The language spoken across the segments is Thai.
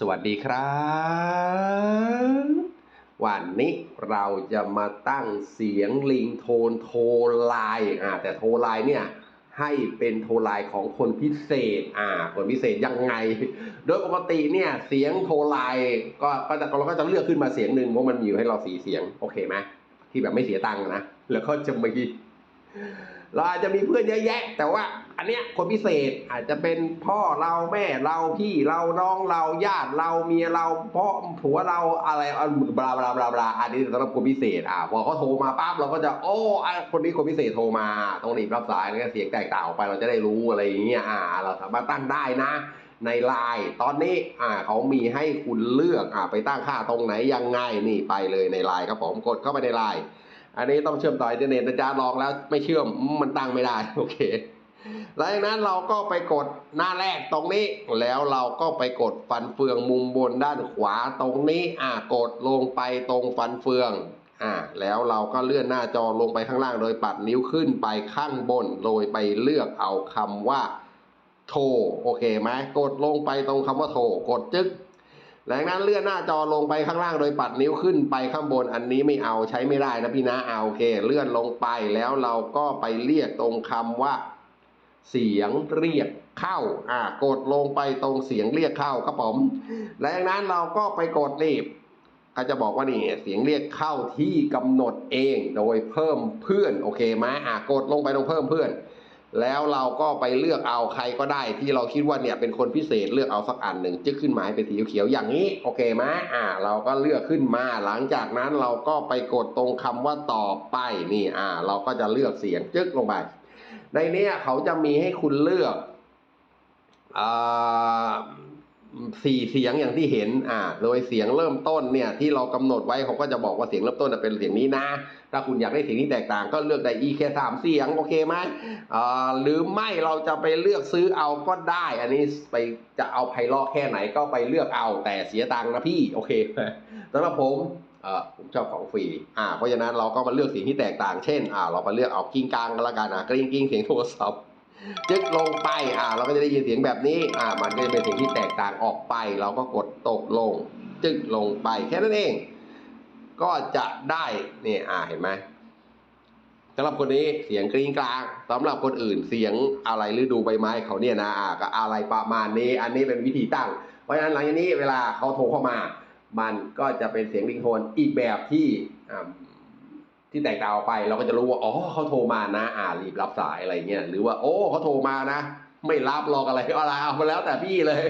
สวัสดีครับ วันนี้เราจะมาตั้งเสียงลิงโทนโทไลน์อ่าแต่โทไลน์เนี่ยให้เป็นโทรไลน์ของคนพิเศษอ่าคนพิเศษยังไง โดยปกติเนี่ยเสียงโทไลน์ก็ก็จะเราก็จะเลือกขึ้นมาเสียงหนึ่งเพราะมันมีอยู่ให้เราสีเสียงโอเคไหมที่แบบไม่เสียตังค์นะแล้วก็จะมี เราอาจจะมีเพื่อนเยอะแยะ แต่ว่า อันเนี้ยคนพิเศษอาจจะเป็นพ่อเราแม่เราพี่เราน้องเราญาติเราเมียเราพ่อผัวเราอะไรอันบลาบลาบลาบลาอันนี้สำหรับคนพิเศษอะพอเขาโทรมาปั๊บเราก็จะ โอ้อคนนี้คนพิเศษโทรมาต้องรีบรับสายแล้วก็เสียงแตกต่างออกไปเราจะได้รู้อะไรอย่างเงี้ยอ่า เราสามารถตั้งได้นะในไลน์ตอนนี้อ่าเขามีให้คุณเลือกอ่าไปตั้งค่าตรงไหนยังไงนี่ไปเลยในไลน์ครับผมกดเข้าไปในไลน์ อันนี้ต้องเชื่อมต่ออินเทอร์เน็ตนะจ๊ะลองแล้วไม่เชื่อมมมันตั้งไม่ได้โอเคหลังจากนั้นเราก็ไปกดหน้าแรกตรงนี้ แล้วเราก็ไปกดฟันเฟืองมุมบนด้านขวาตรงนี้อ่ากดลงไปตรงฟันเฟืองอ่าแล้วเราก็เลื่อนหน้าจอลงไปข้างล่างโดยปัดนิ้วขึ้นไปข้างบนโดยไปเลือกเอาคำว่าโทรโอเคไหมกดลงไปตรงคำว่าโทรกดจึ๊ก หลังนั้นเลื่อนหน้าจอลงไปข้างล่างโดยปัดนิ้วขึ้นไปข้างบนอันนี้ไม่เอาใช้ไม่ได้นะพี่นะเอาโอเค เลื่อนลงไปแล้วเราก็ไปเรียกตรงคำว่า เสียงเรียกเข้าอ่ากดลงไปตรงเสียงเรียกเข้าครับผมหลังนั้นเราก็ไปกดนี่ก็จะบอกว่านี่เสียงเรียกเข้าที่กำหนดเองโดยเพิ่มเพื่อนโอเคไหมอ่ากดลงไปตรงเพิ่มเพื่อน แล้วเราก็ไปเลือกเอาใครก็ได้ที่เราคิดว่าเนี่ยเป็นคนพิเศษเลือกเอาสักอันหนึ่งจึ๊กขึ้นมาให้เป็นสีเขียวอย่างนี้โอเคไหมอ่า เราก็เลือกขึ้นมาหลังจากนั้นเราก็ไปกดตรงคำว่าต่อไปนี่อ่า เราก็จะเลือกเสียงจึ๊กลงไป ในนี้เขาจะมีให้คุณเลือกอ่า สี่เสียงอย่างที่เห็นอ่าโดยเสียงเริ่มต้นเนี่ยที่เรากำหนดไว้เขาก็จะบอกว่าเสียงเริ่มต้นเป็นเสียงนี้นะ ถ้าคุณอยากได้เสียงที่แตกต่างก็เลือกได้อีแค่สามเสียงโอเคไหมอ่าหรือไม่เราจะไปเลือกซื้อเอาก็ได้ อันนี้ไปจะเอาไพเราะแค่ไหนก็ไปเลือกเอาแต่เสียตังค์นะพี่โอเคสำหรับผมเออผมชอบของฟรี อ่า เพราะฉะนั้นเราก็มาเลือกเสียงที่แตกต่าง เช่น อ่า เรามาเลือกเอากิ้งกลางกันละกันอะกริ้งกิ้งเสียงโทรศัพท์ จึ๊กลงไปอ่าเราก็จะได้ยินเสียงแบบนี้อ่ามันก็จะเป็นเสียงที่แตกต่างออกไป เราก็กดตกลง จึ๊กลงไปแค่นั้นเอง ก็จะได้เนี่ยอ่าเห็นไหมสำหรับคนนี้เสียงกริ้งกลางสำหรับคนอื่นเสียงอะไรฤดูใบไม้เขาเนี่ยนะอ่าก็อะไรประมาณนี้ อันนี้เป็นวิธีตั้ง เพราะฉะนั้นหลังจากนี้เวลาเขาโทรเข้ามา มันก็จะเป็นเสียงริงโทนอีกแบบที่อ่า ที่แตกต่างออกไปเราก็จะรู้ว่าอ๋อเขาโทรมานะ อ่ารีบรับสายอะไรเงี้ยหรือว่า โอ้เขาโทรมานะ ไม่รับหรอกอะไรก็อะไรเอามาแล้วแต่พี่เลย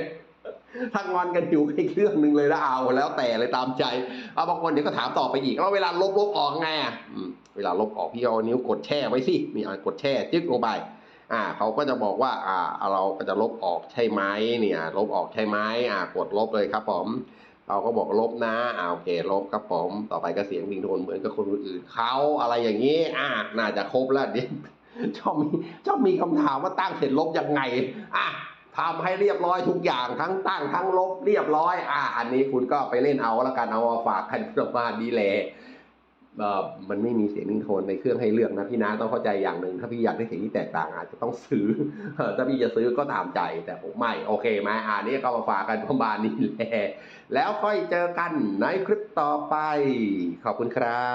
ทั้งวันกันอยู่แค่เครื่องหนึ่งเลยนะเอาแล้วแต่เลยตามใจเอาบางคนเดี๋ยวก็ถามต่อไปอีกแล้วเวลาลบลบออกไงอะเวลาลบออกพี่เอานิ้วกดแช่ไว้สินี่เอากดแช่จึ๊กลงไปอ่าเขาก็จะบอกว่า อ่า เราก็จะลบออกใช่ไหมเนี่ย ลบออกใช่ไหมอ่ากดลบเลยครับผม เราก็บอกลบนะอ่าโอเคลบครับผมต่อไปก็เสียงวิงโทนเหมือนกับคนอื่นๆเขาอะไรอย่างนี้ อ่าน่าจะครบแล้วเดี๋ยวชอบมีชอบมีคำถามว่าตั้งเสร็จลบยังไงอะทำให้เรียบร้อยทุกอย่างทั้งตั้งทั้งลบเรียบร้อย อะอันนี้คุณก็ไปเล่นเอาแล้วกันเอามาฝากกันประมาณนี้แหละ มันไม่มีเสียงนิงโทนในเครื่องให้เลือกนะพี่นะต้องเข้าใจอย่างหนึ่งถ้าพี่อยากได้เสียงที่แตกต่างอาจจะต้องซื้อเออถ้าพี่จะซื้อก็ตามใจแต่ผมไม่โอเคไหมอ่านี่ก็มาฝากกันประมาณนี้แหละแล้วค่อยเจอกันในคลิปต่อไป ขอบคุณครั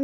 บ